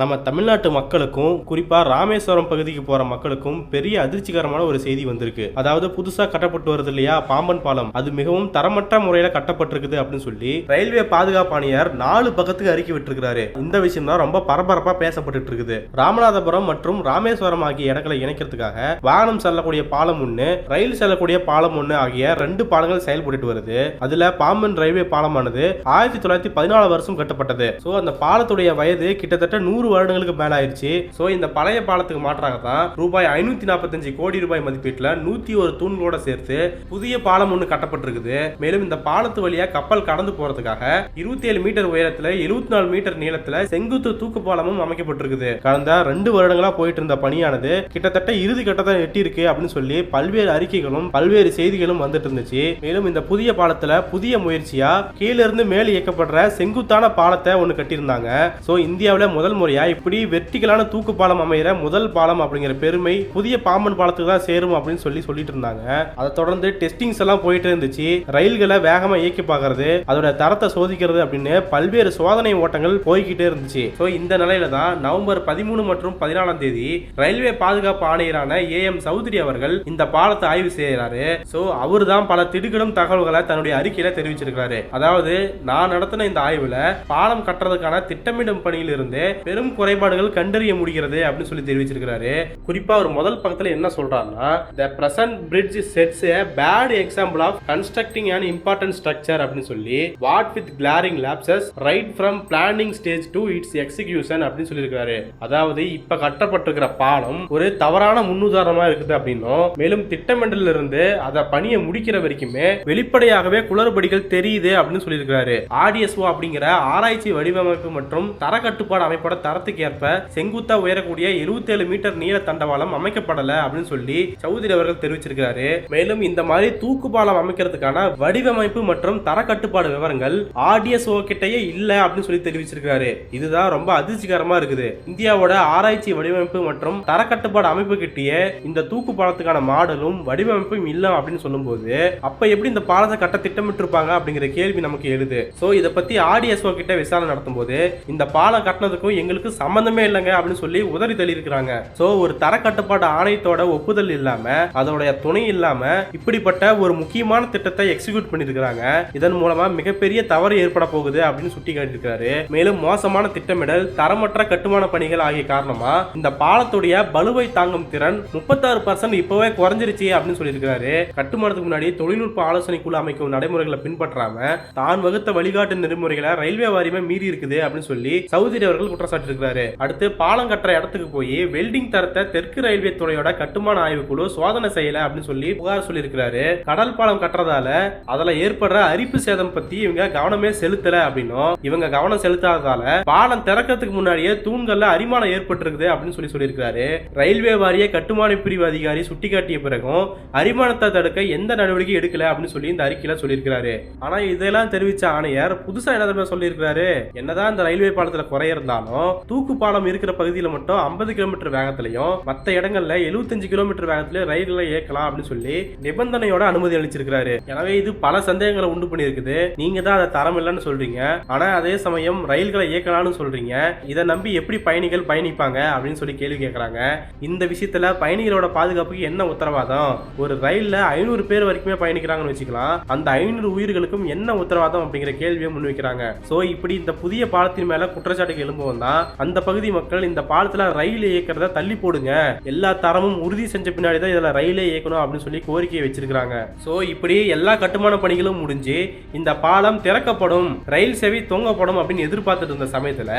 நம்ம தமிழ்நாட்டு மக்களுக்கும் குறிப்பா ராமேஸ்வரம் பகுதிக்கு போற மக்களுக்கும் பெரிய அதிர்ச்சிகரமான ஒரு செய்தி வந்திருக்கு. அதாவது புதுசா கட்டப்பட்டு வருது இல்லையா பாம்பன் பாலம். அது மிகவும் தரமற்ற முறையில கட்டப்பட்டிருக்குது அப்படின்னு சொல்லி ரயில்வே பாதுகாப்பு ஆணையர் நாலு பக்கத்துக்கு அறிக்கை விட்டுருக்காரு இந்த விஷயம் தான் ரொம்ப பரபரப்பா பேசப்பட்டு இருக்குது. ராமநாதபுரம் மற்றும் ராமேஸ்வரம் ஆகிய இடங்களை இணைக்கிறதுக்காக வாகனம் செல்லக்கூடிய பாலம் ஒண்ணு ரயில் செல்லக்கூடிய பாலம் ஒண்ணு ஆகிய ரெண்டு பாலங்கள் செயல்பட்டு வருது. அதுல பாம்பன் ரயில்வே பாலமானது ஆயிரத்தி தொள்ளாயிரத்தி பதினாலு வருஷம் கட்டப்பட்டது. சோ அந்த பாலத்துடைய வயது கிட்டத்தட்ட நூறு நூறு வருடங்களுக்கு மேல ஆயிடுச்சு சோ இந்த பழைய பாலத்துக்கு மாற்றாக தான் ரூபாய் ஐநூத்தி நாற்பத்தஞ்சு கோடி ரூபாய் மதிப்பீட்டுல நூத்தி ஒரு தூண்களோட சேர்த்து புதிய பாலம் ஒன்று கட்டப்பட்டிருக்குது. மேலும் இந்த பாலத்து வழியா கப்பல் கடந்து போறதுக்காக இருபத்தி ஏழு மீட்டர் உயரத்துல எழுபத்தி நாலு மீட்டர் நீளத்துல செங்குத்து தூக்கு பாலமும் அமைக்கப்பட்டிருக்குது. கடந்த ரெண்டு வருடங்களா போயிட்டு இருந்த பணியானது கிட்டத்தட்ட இறுதி கட்டத்தை எட்டி இருக்கு அப்படின்னு சொல்லி பல்வேறு அறிக்கைகளும் பல்வேறு செய்திகளும் வந்துட்டு இருந்துச்சு. மேலும் இந்த புதிய பாலத்துல புதிய முயற்சியா கீழிருந்து இருந்து இயக்கப்படுற செங்குத்தான பாலத்தை ஒன்று கட்டியிருந்தாங்க. சோ இந்தியாவில் முதல் முறையா இப்படி வெர்டிகலான தூக்கு பாலம் அமைகிற முதல் பாலம் அப்படிங்கிற பெருமை புதிய பாம்பன் பாலத்துக்கு தான் சேரும் அப்படின்னு சொல்லி சொல்லிட்டு இருந்தாங்க. அதை தொடர்ந்து டெஸ்டிங்ஸ் எல்லாம் போயிட்டு இருந்துச்சு. ரயில்களை வேகமா இயக்கி பார்க்கறது அதோட தரத்தை சோதிக்கிறது அப்படின்னு பல்வேறு சோதனை ஓட்டங்கள் போய்கிட்டே இருந்துச்சு. ஸோ இந்த நிலையில தான் நவம்பர் பதிமூணு மற்றும் பதினாலாம் தேதி ரயில்வே பாதுகாப்பு ஆணையரான ஏ எம் சௌத்ரி அவர்கள் இந்த பாலத்தை ஆய்வு செய்யறாரு ஸோ அவர் தான் பல திடுக்கிடும் தகவல்களை தன்னுடைய அறிக்கையில தெரிவிச்சிருக்காரு அதாவது நான் நடத்தின இந்த ஆய்வுல பாலம் கட்டுறதுக்கான திட்டமிடும் பணியில் இருந்து பெரும் குறைபாடுகள் கண்டறிய முடிகிறது அப்படின்னு சொல்லி தெரிவிச்சிருக்கிறாரு. குறிப்பா அவர் முதல் பக்கத்துல என்ன சொல்றாருன்னா the present bridge sets a bad example of constructing and important structure அப்படின்னு சொல்லி what with glaring lapses right from planning stage to its execution அப்படின்னு சொல்லியிருக்காரு அதாவது இப்ப கட்டப்பட்டிருக்கிற பாலம் ஒரு தவறான முன்னுதாரணமா இருக்குது அப்படின்னும் மேலும் திட்டமிடல இருந்து அதை பணியை முடிக்கிற வரைக்குமே வெளிப்படையாகவே குளறுபடிகள் தெரியுது அப்படின்னு சொல்லியிருக்காரு ஆர்டிஎஸ்ஓ அப்படிங்கிற ஆராய்ச்சி வடிவமைப்பு மற்றும் தர கட்டுப்பாடு அமைப்போட தரத்துக்கு ஏற்ப செங்குத்தா உயரக்கூடிய 77 மீட்டர் நீள தண்டவாளம் அமைக்கப்படல அப்படின்னு சொல்லி சௌதரி அவர்கள் தெரிவிச்சிருக்காரு மேலும் இந்த மாதிரி தூக்கு பாலம் அமைக்கிறதுக்கான வடிவமைப்பு மற்றும் தர கட்டுப்பாடு விவரங்கள் ஆர்டிஎஸ்ஓ கிட்டயே இல்ல அப்படின்னு சொல்லி தெரிவிச்சிருக்காரு இதுதான் ரொம்ப அதிர்ச்சிகரமா இருக்குது. இந்தியாவோட ஆராய்ச்சி வடிவமைப்பு மற்றும் தர கட்டுப்பாடு அமைப்பு கிட்டேயே இந்த தூக்கு பாலத்துக்கான மாடலும் வடிவமைப்பும் இல்ல அப்படின்னு சொல்லும்போது அப்ப எப்படி இந்த பாலத்தை கட்ட திட்டமிட்டு இருப்பாங்க அப்படிங்கிற கேள்வி நமக்கு எழுது. சோ இதை பத்தி ஆர்டிஎஸ்ஓ கிட்ட விசாரணை நடத்தும் போது இந்த பாலம் கட்டினதுக்கும் எங்களுக்கு சம்பந்தமே இல்லைங்க அப்படின்னு சொல்லி உதறி தள்ளியிருக்கிறாங்க. சோ ஒரு தர கட்டுப்பாடு ஆணையத்தோட ஒப்புதல் இல்லாம அதோடைய துணை இல்லாம இப்படிப்பட்ட ஒரு முக்கியமான திட்டத்தை எக்ஸிக்யூட் பண்ணிருக்கிறாங்க இதன் மூலமா மிகப்பெரிய தவறு ஏற்பட போகுது அப்படின்னு சுட்டி காட்டியிருக்காரு மேலும் மோசமான திட்டமிடல் தரமற்ற கட்டுமான பணிகள் ஆகிய காரணமா இந்த பாலத்துடைய பலுவை தாங்கும் திறன் முப்பத்தாறு பர்சன்ட் இப்பவே குறைஞ்சிருச்சு அப்படின்னு சொல்லியிருக்காரு கட்டுமானத்துக்கு முன்னாடி தொழில்நுட்ப ஆலோசனை குழு அமைக்கும் நடைமுறைகளை பின்பற்றாம தான் வகுத்த வழிகாட்டு நெறிமுறைகளை ரயில்வே வாரியமே மீறி இருக்குது அப்படின்னு சொல்லி சவுதி அவர்கள் குற்றம் அடுத்து பாலம் கட்டுற இடத்துக்கு போய் வெல்டிங் தரத்தை தெற்கு ரயில்வே துறையோட கட்டுமான ஆய்வுக்குழு சோதனை செய்யல அப்படின்னு சொல்லி புகார் சொல்லியிருக்கிறாரு. கடல் பாலம் கட்டுறதால அதுல ஏற்படுற அரிப்பு சேதம் பத்தி இவங்க கவனமே செலுத்தல அப்படின்னும். இவங்க கவனம் செலுத்தாததால பாலம் திறக்கிறதுக்கு முன்னாடியே தூண்கள்ல அரிமானம் ஏற்பட்டிருக்குது அப்படின்னு சொல்லி சொல்லியிருக்காரு ரயில்வே வாரிய கட்டுமான பிரிவு அதிகாரி சுட்டிக்காட்டிய பிறகும் அரிமானத்தை தடுக்க எந்த நடவடிக்கை எடுக்கல அப்படின்னு சொல்லி இந்த அறிக்கையில சொல்லியிருக்காரு ஆனா இதெல்லாம் தெரிவிச்ச ஆணையர் புதுசா என்ன தெரியுமா சொல்லியிருக்கிறாரு? என்னதான் இந்த ரயில்வே பாலத்துல குறை இருந்தாலும் தூக்கு பாலம் இருக்கிற பகுதியில் மட்டும் 50 கிலோமீட்டர் வேகத்திலையும் மற்ற இடங்கள்ல 75 கிலோமீட்டர் வேகத்துல ரயில்களை இயக்கலாம் அப்படின்னு சொல்லி நிபந்தனையோட அனுமதி அளிச்சிருக்காரு எனவே இது பல சந்தேகங்களை உண்டு பண்ணியிருக்குது. நீங்க தான் அதை தரம் இல்லைன்னு சொல்றீங்க. ஆனா அதே சமயம் ரயில்களை இயக்கலாம்னு சொல்றீங்க. இதை நம்பி எப்படி பயணிகள் பயணிப்பாங்க அப்படின்னு சொல்லி கேள்வி கேட்கறாங்க இந்த விஷயத்துல பயணிகளோட பாதுகாப்புக்கு என்ன உத்தரவாதம்? ஒரு ரயில்ல ஐநூறு பேர் வரைக்குமே பயணிக்கிறாங்கன்னு வச்சுக்கலாம். அந்த ஐநூறு உயிர்களுக்கும் என்ன உத்தரவாதம் அப்படிங்கிற கேள்வியை முன்வைக்கிறாங்க. சோ இப்படி இந்த புதிய பாலத்தின் மேல குற்றச்சாட்டுக்கு எழும்புவோம் தான் அந்த பகுதி மக்கள் இந்த பாலத்துல ரயில் இயக்கிறத தள்ளி போடுங்க. எல்லா தரமும் உறுதி செஞ்ச பின்னாடி தான் இதுல ரயிலே இயக்கணும் அப்படின்னு சொல்லி கோரிக்கையை வச்சிருக்காங்க சோ இப்படி எல்லா கட்டுமான பணிகளும் முடிஞ்சு இந்த பாலம் திறக்கப்படும் ரயில் சேவை தொங்கப்படும் அப்படின்னு எதிர்பார்த்துட்டு இருந்த சமயத்துல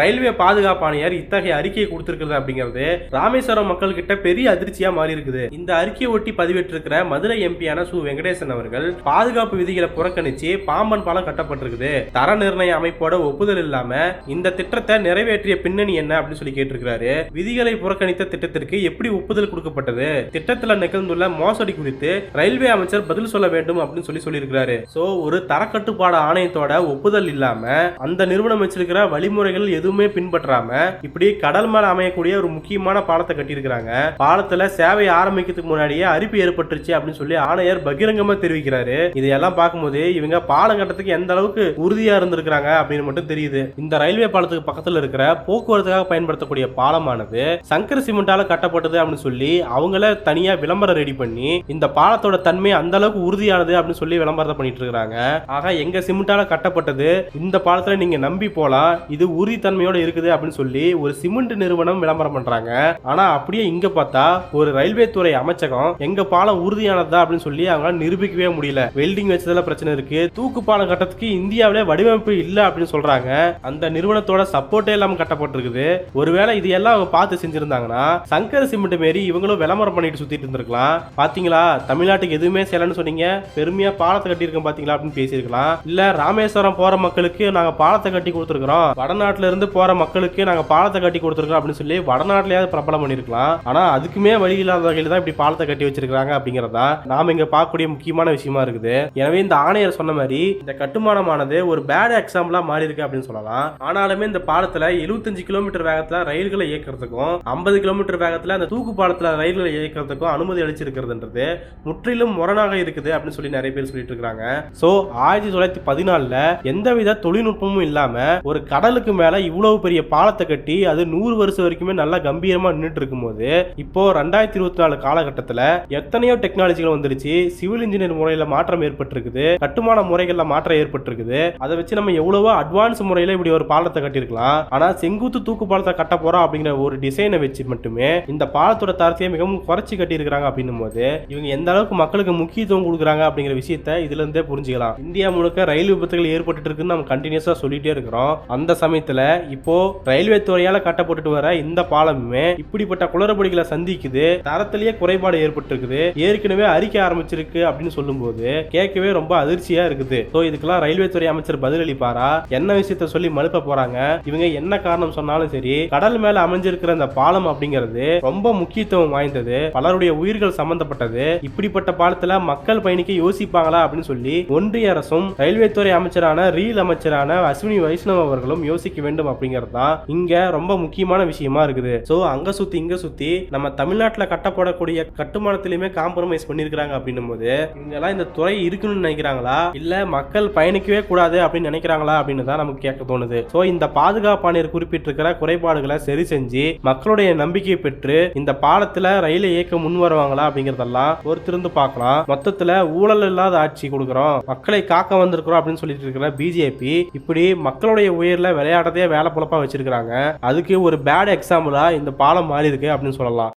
ரயில்வே பாதுகாப்பாணையர் இத்தகைய அறிக்கையை கொடுத்திருக்கிறது அப்படிங்கிறது ராமேஸ்வரம் மக்கள் கிட்ட பெரிய அதிர்ச்சியா மாறி இருக்குது இந்த அறிக்கையை ஒட்டி பதிவேற்றிருக்கிற மதுரை எம்பியான சு. வெங்கடேசன் அவர்கள் பாதுகாப்பு விதிகளை புறக்கணிச்சு பாம்பன் பாலம் கட்டப்பட்டிருக்குது. தர நிர்ணய அமைப்போட ஒப்புதல் இல்லாம இந்த திட்டத்தை நிறைவேற்றிய பின்னணி என்ன அப்படின்னு சொல்லி கேட்டிருக்கிறாரு. விதிகளை புறக்கணித்த திட்டத்திற்கு எப்படி ஒப்புதல் கொடுக்கப்பட்டது? திட்டத்துல நிகழ்ந்துள்ள மோசடி குறித்து ரயில்வே அமைச்சர் பதில் சொல்ல வேண்டும் அப்படின்னு சொல்லி சொல்லியிருக்கிறாரு. சோ ஒரு தரக்கட்டுப்பாடு ஆணையத்தோட ஒப்புதல் இல்லாம அந்த நிறுவனம் வச்சிருக்கிற வழிமுறைகள் எதுவுமே பின்பற்றாம இப்படி கடல் மேல அமையக்கூடிய ஒரு முக்கியமான பாலத்தை கட்டியிருக்கிறாங்க. பாலத்துல சேவை ஆரம்பிக்கிறதுக்கு முன்னாடியே அரிப்பு ஏற்பட்டுருச்சு அப்படின்னு சொல்லி ஆணையர் பகிரங்கமா தெரிவிக்கிறாரு. இதையெல்லாம் பார்க்கும்போது இவங்க பாலம் கட்டத்துக்கு எந்த அளவுக்கு உறுதியா இருந்திருக்கிறாங்க அப்படின்னு மட்டும் தெரியுது. இந்த ரயில்வே பாலத்துக்கு பக்கத்துல இருக்கிற போக்குவரத்துக்காக பயன்படுத்தக்கூடிய பாலமானது சங்கர் சிமெண்டால கட்டப்பட்டது அப்படின்னு சொல்லி அவங்கள தனியா விளம்பரம் ரெடி பண்ணி இந்த பாலத்தோட தன்மை அந்த அளவுக்கு உறுதியானது அப்படின்னு சொல்லி விளம்பரத்தை பண்ணிட்டு இருக்காங்க ஆக எங்க சிமெண்டால கட்டப்பட்டது இந்த பாலத்துல நீங்க நம்பி போலாம். இது உறுதித்தன்மையோட இருக்குது அப்படின்னு சொல்லி ஒரு சிமெண்ட் நிறுவனம் விளம்பரம் பண்றாங்க. ஆனா அப்படியே இங்க பார்த்தா ஒரு ரயில்வே துறை அமைச்சகம் எங்க பாலம் உறுதியானதா அப்படின்னு சொல்லி அவங்களால நிரூபிக்கவே முடியல. வெல்டிங் வச்சதுல பிரச்சனை இருக்கு. தூக்கு பாலம் கட்டத்துக்கு இந்தியாவிலே வடிவமைப்பு இல்ல அப்படின்னு சொல்றாங்க. அந்த நிறுவனத்தோட சப்போர்ட்டே இல்லாமல் கட்டப்பட்டிருக்குது. ஒருவேளை இது எல்லாம் அவங்க பார்த்து செஞ்சிருந்தாங்கன்னா சங்கர் சிமெண்ட் மாரி இவங்களும் விளம்பரம் பண்ணிட்டு சுத்திட்டு இருந்திருக்கலாம். பாத்தீங்களா? தமிழ்நாட்டுக்கு எதுவுமே செய்யலன்னு சொன்னீங்க. பெருமையா பாலத்தை கட்டியிருக்கோம் பாத்தீங்களா அப்படின்னு பேசியிருக்கலாம். இல்ல ராமேஸ்வரம் போற மக்களுக்கு நாங்க பாலத்தை கட்டி கொடுத்துருக்கோம் வடநாட்டுல இருந்து போற மக்களுக்கு நாங்க பாலத்தை கட்டி கொடுத்துருக்கோம் அப்படின்னு சொல்லி வடநாட்டிலேயாவது பிரபலம் பண்ணிருக்கலாம் ஆனா அதுக்குமே வழி இல்லாத வகையில் தான் இப்படி பாலத்தை கட்டி வச்சிருக்காங்க அப்படிங்கறதா நாம இங்க பார்க்கக்கூடிய முக்கியமான விஷயமா இருக்குது. எனவே இந்த ஆணையர் சொன்ன மாதிரி இந்த கட்டுமானமானது ஒரு பேட் எக்ஸாம்பிளா மாறி இருக்கு அப்படின்னு சொல்லலாம். ஆனாலுமே இந்த பாலத்துல 75 கிலோமீட்டர் வேகத்துல ரயில்களை இயக்கிறதுக்கும் 50 கிலோமீட்டர் வேகத்துல அந்த தூக்கு பாலத்துல ரயில்களை இயக்கிறதுக்கும் அனுமதி அளிச்சிருக்கிறதுன்றது முற்றிலும் முரணாக இருக்குது அப்படின்னு சொல்லி நிறைய பேர் சொல்லிட்டு இருக்காங்க. சோ ஆயிரத்தி தொள்ளாயிரத்தி பதினாலுல எந்தவித தொழில்நுட்பமும் இல்லாம ஒரு கடலுக்கு மேல இவ்வளவு பெரிய பாலத்தை கட்டி அது நூறு வருஷம் வரைக்குமே நல்லா கம்பீரமா நின்றுட்டு இருக்கும்போது இப்போ ரெண்டாயிரத்தி இருபத்தி நாலு காலகட்டத்துல எத்தனையோ டெக்னாலஜிகள் வந்துருச்சு. சிவில் இன்ஜினியர் முறையில மாற்றம் ஏற்பட்டிருக்குது. கட்டுமான முறைகள்ல மாற்றம் ஏற்பட்டிருக்குது. அதை வச்சு நம்ம எவ்வளவோ அட்வான்ஸ் முறையில இப்படி ஒரு பாலத்தை கட்டியிருக்கலாம். ஆனா செங்குத்து தூக்கு பாலத்தை கட்ட போறோம் அப்படிங்கிற ஒரு டிசைனை வச்சு மட்டுமே இந்த பாலத்தோட தரத்தையே மிகவும் குறைச்சி கட்டியிருக்கிறாங்க அப்படின்னும் போது இவங்க எந்த அளவுக்கு மக்களுக்கு முக்கியத்துவம் கொடுக்குறாங்க அப்படிங்கிற விஷயத்த இதுல இருந்தே புரிஞ்சுக்கலாம். இந்தியா முழுக்க ரயில் விபத்துகள் ஏற்பட்டு இருக்குன்னு நம்ம கண்டினியூஸா சொல்லிட்டே இருக்கிறோம். அந்த சமயத்துல இப்போ ரயில்வே துறையால கட்டப்பட்டுட்டு வர இந்த பாலமுமே இப்படிப்பட்ட குளறுபடிகளை சந்திக்குது. தரத்திலேயே குறைபாடு ஏற்பட்டிருக்குது. ஏற்கனவே அறிக்கை ஆரம்பிச்சிருக்கு அப்படின்னு சொல்லும்போது கேட்கவே ரொம்ப அதிர்ச்சியா இருக்குது. ஸோ இதுக்கெல்லாம் ரயில்வே துறை அமைச்சர் பதிலளிப்பாரா? என்ன விஷயத்த சொல்லி மழுப்ப போறாங்க? இவங்க என்ன என்ன காரணம் சொன்னாலும் சரி கடல் மேல அமைஞ்சிருக்கிற இந்த பாலம் அப்படிங்கிறது ரொம்ப முக்கியத்துவம் வாய்ந்தது. பலருடைய உயிர்கள் சம்பந்தப்பட்டது. இப்படிப்பட்ட பாலத்துல மக்கள் பயணிக்க யோசிப்பாங்களா அப்படின்னு சொல்லி ஒன்றிய அரசும் ரயில்வே துறை அமைச்சரான ரீல் அமைச்சரான அஸ்வினி வைஷ்ணவ் அவர்களும் யோசிக்க வேண்டும் அப்படிங்கிறது தான் இங்க ரொம்ப முக்கியமான விஷயமா இருக்குது. சோ அங்க சுத்தி இங்க சுத்தி நம்ம தமிழ்நாட்டுல கட்டப்படக்கூடிய கட்டுமானத்திலுமே காம்ப்ரமைஸ் பண்ணிருக்காங்க அப்படின்னும் போது இவங்க எல்லாம் இந்த துறை இருக்கணும்னு நினைக்கிறாங்களா? இல்ல மக்கள் பயணிக்கவே கூடாது அப்படின்னு நினைக்கிறாங்களா அப்படின்னு தான் நமக்கு கேட்க தோணுது. சோ இந்த பாதுகாப்பான ஆசிரியர் குறிப்பிட்டிருக்கிற குறைபாடுகளை சரி செஞ்சு மக்களுடைய நம்பிக்கை பெற்று இந்த பாலத்துல ரயிலை இயக்க முன் வருவாங்களா அப்படிங்கறதெல்லாம் பொறுத்திருந்து பார்க்கலாம். மொத்தத்துல ஊழல் இல்லாத ஆட்சி கொடுக்குறோம். மக்களை காக்க வந்திருக்கிறோம் அப்படின்னு சொல்லிட்டு இருக்கிற பிஜேபி இப்படி மக்களுடைய உயிர்ல விளையாடுறதே வேலை பொழப்பா வச்சிருக்காங்க அதுக்கு ஒரு பேட் எக்ஸாம்பிளா இந்த பாலம் மாறி இருக்கு அப்படின்னு சொல்லலாம்.